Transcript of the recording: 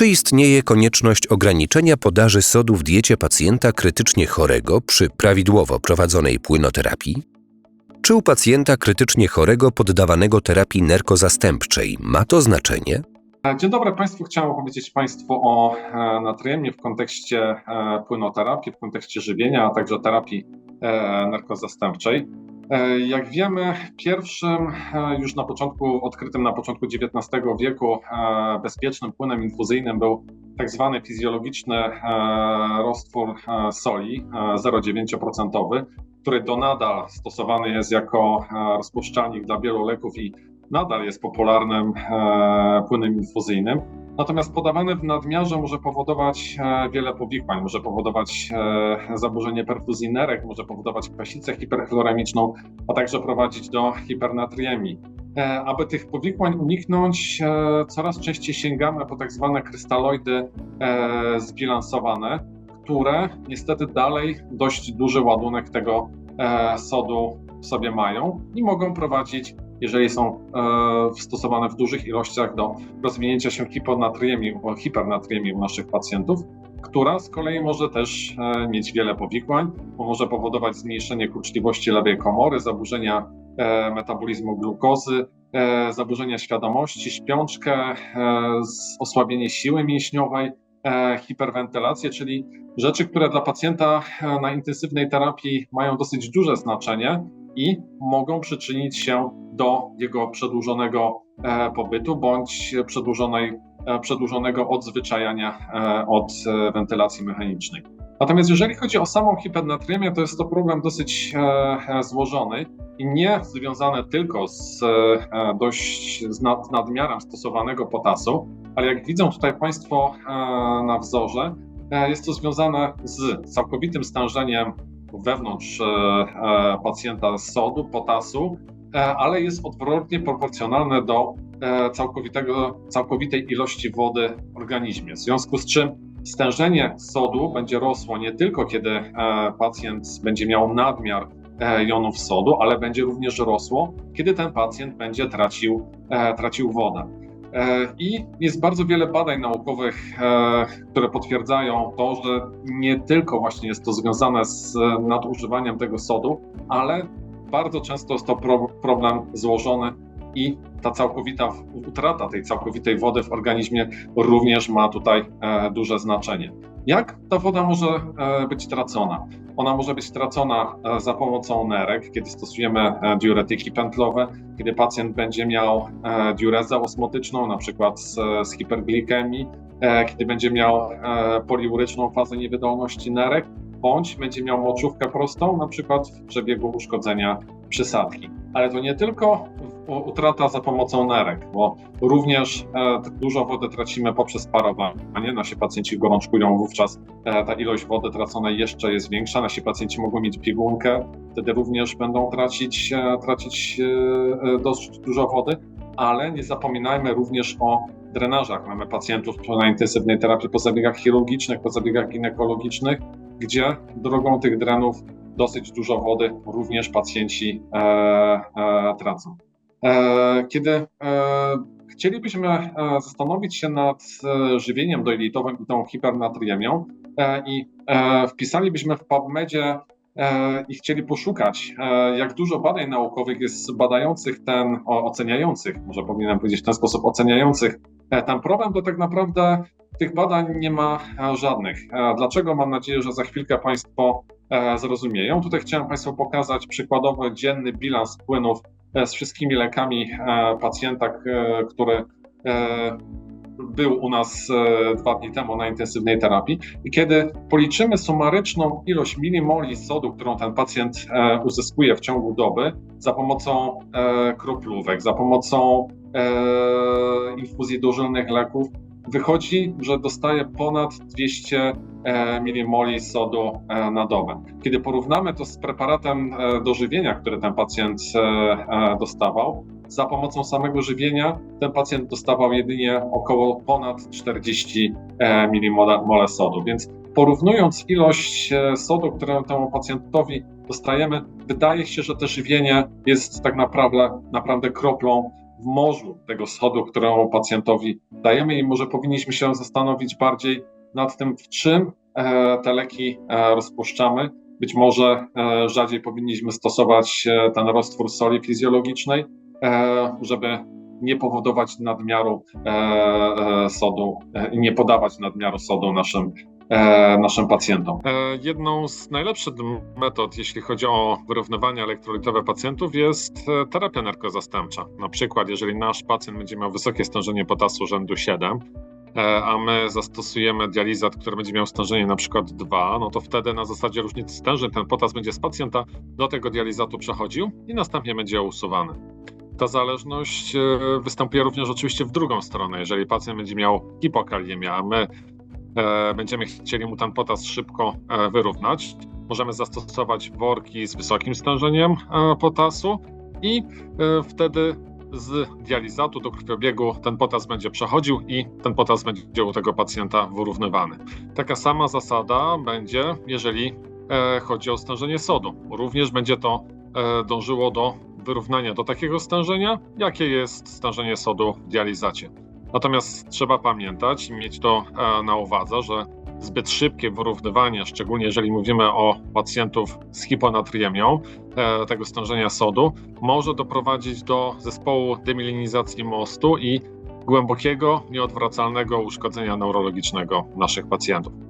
Czy istnieje konieczność ograniczenia podaży sodu w diecie pacjenta krytycznie chorego przy prawidłowo prowadzonej płynoterapii? Czy u pacjenta krytycznie chorego poddawanego terapii nerkozastępczej ma to znaczenie? Dzień dobry Państwu. Chciałem opowiedzieć Państwu o e, natriemie w kontekście e, płynoterapii, w kontekście żywienia, a także terapii e, narkozastępczej. E, Jak wiemy, pierwszym e, już na początku, odkrytym na początku XIX wieku e, bezpiecznym płynem infuzyjnym był tak zwany fizjologiczny roztwór soli e, 0,9%, który do nadal stosowany jest jako rozpuszczalnik dla wielu leków i nadal jest popularnym płynem infuzyjnym. Natomiast podawany w nadmiarze może powodować e, wiele powikłań, może powodować e, zaburzenie perfuzji nerek, może powodować kwasicę hiperchloremiczną, a także prowadzić do hipernatriemii. E, aby tych powikłań uniknąć, coraz częściej sięgamy po tak zwane krystaloidy zbilansowane, które niestety dalej dość duży ładunek tego sodu w sobie mają i mogą prowadzić jeżeli są e, stosowane w dużych ilościach do rozwinięcia się hiponatriemii, hipernatriemii u naszych pacjentów, która z kolei może też e, mieć wiele powikłań, bo może powodować zmniejszenie kurczliwości lewej komory, zaburzenia e, metabolizmu glukozy, e, zaburzenia świadomości, śpiączkę, e, osłabienie siły mięśniowej, e, hiperwentylację, czyli rzeczy, które dla pacjenta na intensywnej terapii mają dosyć duże znaczenie i mogą przyczynić się do jego przedłużonego e, pobytu bądź przedłużonej, e, przedłużonego odzwyczajania e, od wentylacji mechanicznej. Natomiast jeżeli chodzi o samą hipernatriemię, to jest to problem dosyć złożony i nie związany tylko z dość z nad, nadmiarem stosowanego potasu, ale jak widzą tutaj Państwo na wzorze, jest to związane z całkowitym stężeniem wewnątrz e, e, pacjenta sodu, potasu, e, ale jest odwrotnie proporcjonalne do całkowitego, całkowitej ilości wody w organizmie. W związku z czym stężenie sodu będzie rosło nie tylko kiedy pacjent będzie miał nadmiar jonów sodu, ale będzie również rosło, kiedy ten pacjent będzie tracił, tracił wodę. E, I jest bardzo wiele badań naukowych, e, które potwierdzają to, że nie tylko właśnie jest to związane z e, nadużywaniem tego sodu, ale bardzo często jest to pro, problem złożony i ta całkowita utrata tej całkowitej wody w organizmie również ma tutaj duże znaczenie. Jak ta woda może e, być tracona? Ona może być tracona e, za pomocą nerek, kiedy stosujemy e, diuretyki pętlowe, kiedy pacjent będzie miał diurezę osmotyczną, na przykład z, z hiperglikemii, kiedy będzie miał poliuryczną fazę niewydolności nerek, bądź będzie miał moczówkę prostą, na przykład w przebiegu uszkodzenia przysadki. Ale to nie tylko utrata za pomocą nerek, bo również e, dużo wody tracimy poprzez parowanie. Nasi pacjenci gorączkują, wówczas e, ta ilość wody traconej jeszcze jest większa. Nasi pacjenci mogą mieć biegunkę, wtedy również będą tracić, e, tracić dość dużo wody, ale nie zapominajmy również o drenażach. Mamy pacjentów na intensywnej terapii po zabiegach chirurgicznych, po zabiegach ginekologicznych, gdzie drogą tych drenów dosyć dużo wody również pacjenci e, e, tracą. E, kiedy e, chcielibyśmy e, zastanowić się nad żywieniem dojelitowym i tą hipernatriemią i wpisalibyśmy w PubMedzie i chcieli poszukać, jak dużo badań naukowych jest badających ten, oceniających, może powinienem powiedzieć w ten sposób, oceniających ten problem, to tak naprawdę tych badań nie ma żadnych. Dlaczego? Mam nadzieję, że za chwilkę Państwo zrozumieją. Tutaj chciałem Państwu pokazać przykładowo dzienny bilans płynów z wszystkimi lekami e, pacjenta, e, który e, był u nas e, dwa dni temu na intensywnej terapii. I kiedy policzymy sumaryczną ilość milimoli sodu, którą ten pacjent e, uzyskuje w ciągu doby za pomocą e, kroplówek, za pomocą e, infuzji dożylnych leków, wychodzi, że dostaje ponad 200 e, milimoli sodu e, na dobę. Kiedy porównamy to z preparatem e, do żywienia, który ten pacjent dostawał, za pomocą samego żywienia ten pacjent dostawał jedynie około ponad 40 e, milimole sodu. Więc porównując ilość sodu, którą temu pacjentowi dostajemy, wydaje się, że to żywienie jest tak naprawdę, naprawdę kroplą w morzu tego sodu, któremu pacjentowi dajemy i może powinniśmy się zastanowić bardziej nad tym, w czym e, te leki e, rozpuszczamy. Być może e, rzadziej powinniśmy stosować ten roztwór soli fizjologicznej, żeby nie powodować nadmiaru sodu nie podawać nadmiaru sodu naszym, naszym pacjentom. E, Jedną z najlepszych metod, jeśli chodzi o wyrównywanie elektrolitowe pacjentów, jest e, terapia narkozastępcza. Na przykład, jeżeli nasz pacjent będzie miał wysokie stężenie potasu rzędu 7, e, a my zastosujemy dializat, który będzie miał stężenie na przykład 2, no to wtedy na zasadzie różnicy stężeń ten potas będzie z pacjenta do tego dializatu przechodził i następnie będzie usuwany. Ta zależność e, występuje również oczywiście w drugą stronę. Jeżeli pacjent będzie miał hipokaliemię, a my e, będziemy chcieli mu ten potas szybko e, wyrównać, możemy zastosować worki z wysokim stężeniem e, potasu i e, wtedy z dializatu do krwiobiegu ten potas będzie przechodził i ten potas będzie u tego pacjenta wyrównywany. Taka sama zasada będzie, jeżeli e, chodzi o stężenie sodu. Również będzie to e, dążyło do wyrównania do takiego stężenia, jakie jest stężenie sodu w dializacie. Natomiast trzeba pamiętać i mieć to e, na uwadze, że zbyt szybkie wyrównywanie, szczególnie jeżeli mówimy o pacjentów z hiponatriemią, e, tego stężenia sodu, może doprowadzić do zespołu demilinizacji mostu i głębokiego, nieodwracalnego uszkodzenia neurologicznego naszych pacjentów.